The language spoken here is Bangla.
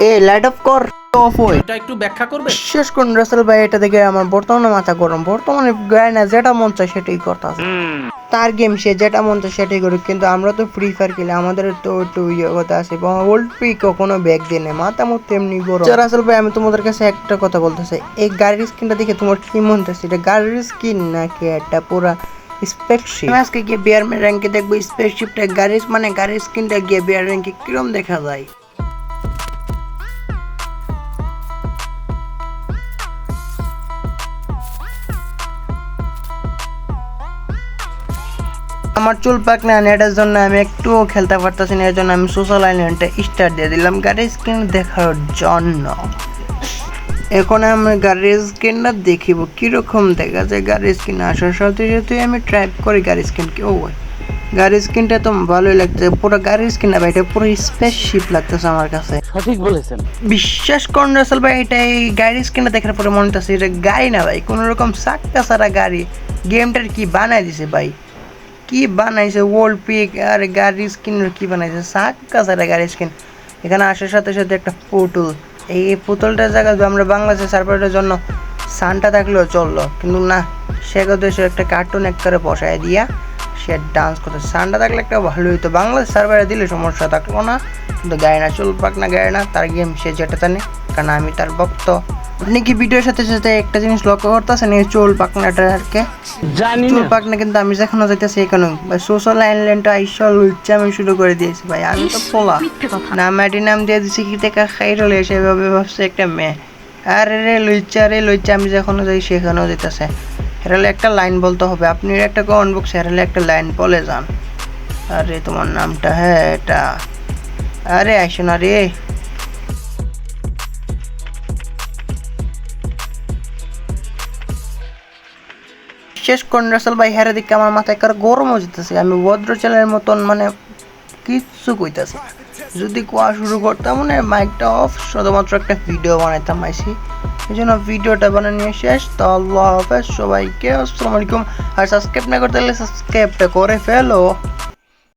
এ লাইট অফ কর। অফ হই এটা একটু ব্যাখ্যা করবে? শেষ করুন রাসেল ভাই এটা দেখে আমার বর্তমানে মাথা গরম। বর্তমানে গায় না যেটা মন চায় সেটাই করতেছে। তার গেম সে যেটা মন চায় সেটাই করুক কিন্তু আমরা তো ফ্রি ফায়ার খেলে আমাদের তো একটু ইয়ে কথা আছে। এবং ওল্ড পি কখনো ব্যাগ দিয়ে নেই মাথা মতো এমনি গরম। আচ্ছা, রাসেল ভাই আমি তোমাদের কাছে একটা কথা বলতেছি। এই গাড়ির স্কিনটা দেখে তোমার কি মন চাচ্ছে এটা গাড়ির স্কিন নাকি একটা পুরা স্পেসশিপ আজকে গিয়ে বিয়ার র্যাঙ্কে দেখব স্পেসশিপটা গাড়ির মানে গাড়ির স্কিনটা গিয়ে বিয়ার র্যাঙ্কে কিরম দেখা যায়? আমার চুল পাক না এটার জন্য আমি একটুও খেলতে পারতেছি না এর জন্য আমি সোশ্যাল আইল্যান্ডে স্টার দিয়ে দিলাম গাড়ির স্ক্রিন দেখার জন্য। এখন আমি গাড়ির স্ক্রিনটা দেখিব কীরকম দেখা যায় গাড়ির স্ক্রিন আসার সাথে সাথে আমি ট্রাইপ করি গাড়ির স্ক্রিন কি। ও গাড়ির স্ক্রিনটা তো ভালোই লাগছে পুরো গাড়ির স্ক্রিন না ভাই এটা পুরো স্পেসশিপ লাগতেছে আমার কাছে। সঠিক বলেছেন। বিশ্বাস করুন রাসেল ভাই এটা এই গাড়ির স্ক্রিনটা দেখার পরে মনে হচ্ছে এটা গাড়ি না ভাই কোনো রকম সারা গাড়ি গেমটার কি বানাই দিছে ভাই। কি বানাইছে ওল্ড পিক আর গাড়ির স্কিন কি বানাইছে? সাক্কা সারা গাড়ির স্কিন এখানে আসার সাথে সাথে একটা পুতুল। এই পুতুলটার জায়গায় যদি আমরা বাংলাদেশের সার্ভারের জন্য সানটা থাকলেও চলল। কিন্তু না, সে সে একটা কার্টুন এক করে বসায় দিয়া সে ডান্স করতে সানটা থাকলে একটা ভালো হইতো। বাংলাদেশ সার্ভারে দিলে সমস্যা থাকল না। কিন্তু গায়ে না চুল পাক না গায়ে না, তার গেম সে যেটা জানে কারণ আমি তার ভক্ত। আপনি কি ভিডিওর সাথে সাথে একটা জিনিস লক্ষ্য করতেছেন? এই চুল পাকনাটাকে জানি চুল পাকনা কিন্তু আমি যেখানে যাইতেছি এখানে। ভাই সোশ্যাল আইল্যান্ডটা আইসল উচ্চা আমি শুরু করে দিয়েছি ভাই। আমি তো পোলা। নাম আইডি নাম দিয়ে দিছি কি দেখা খাই রলে সেভাবে ভাবছে একটা মেয়ে। আরে রে লুচ্চা রে লুচ্চা আমি যেখানে যাই সেখানেও যেতেছে হেরালে একটা লাইন বলতে হবে। আপনি একটা কমেন্ট বক্স হেরালে একটা লাইন বলে যান। আরে তোমার নামটা হ্যাঁ এটা। আরে আইসো না শেষ করেন রাসেল ভাই, হেরে দিকে আমার মাথায় কার গরমও যেতেছে। আমি ছেলের মতন মানে কিচ্ছু কইতেছি যদি কোয়া শুরু করতাম মানে মাইকটা অফ শুধুমাত্র একটা ভিডিও বানাইতাম আইসি এই জন্য ভিডিওটা বানিয়ে নিয়ে শেষ। তো আল্লাহ হাফেজ, সবাইকে আসসালামু আলাইকুম। আর সাবস্ক্রাইব না করতে হলে সাবস্ক্রাইবটা করে ফেলো।